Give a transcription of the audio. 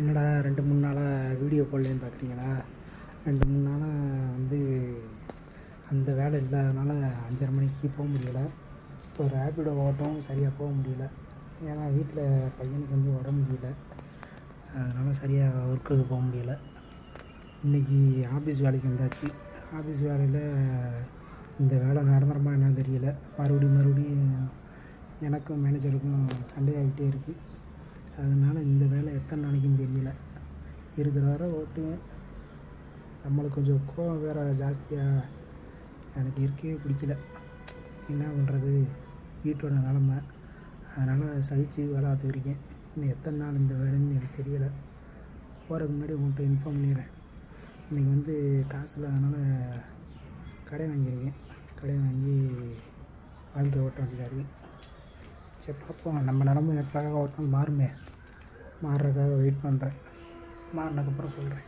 என்னடா ரெண்டு மூணு நாளாக வீடியோ போடலேன்னு பார்க்குறீங்களா? ரெண்டு மூணு நாளாக வந்து அந்த வேலை இல்லாதனால அஞ்சரை மணிக்கு போக முடியல. இப்போ ரேப்பிடோ ஓட்டம் சரியாக போக முடியல. ஏன்னா வீட்டில் பையனுக்கு வந்து உடம்பு முடியல. அதனால் சரியாக ஒர்க்குக்கு போக முடியல. இன்றைக்கி ஆஃபீஸ் வேலைக்கு வந்தாச்சு. ஆஃபீஸ் வேலையில் இந்த வேலை நடந்துருமா என்னன்னு தெரியல. மறுபடியும் மறுபடியும் எனக்கும் மேனேஜருக்கும் சண்டே ஆகிட்டே இருக்குது அதனால் இந்த வேலை எத்தனை இருக்கிற ஓட்டுவேன் நம்மளுக்கு கொஞ்சம் கோவம் வேறு ஜாஸ்தியாக எனக்கு இருக்கவே பிடிக்கல. என்ன பண்ணுறது வீட்டோட நிலமை. அதனால் சகிச்சு வேலை பார்த்துருக்கேன் இன்னும் எத்தனை நாள் இந்த வேலைன்னு எனக்கு தெரியலை. போகிறதுக்கு முன்னாடி உங்கள்கிட்ட இன்ஃபார்ம் பண்ணிடுறேன். இன்றைக்கி வந்து காசு இல்லாதனால கடை வாங்கியிருக்கேன். கடை வாங்கி வாழ்க்கை ஓட்ட வேண்டியதாக இருக்குது சரி பார்ப்போம். நம்ம நிலமை எப்போ ஒரு மாறுமே. மாறுறதுக்காக வெயிட் பண்ணுறேன் மாறினதுக்கப்புறம் சொல்கிறேன்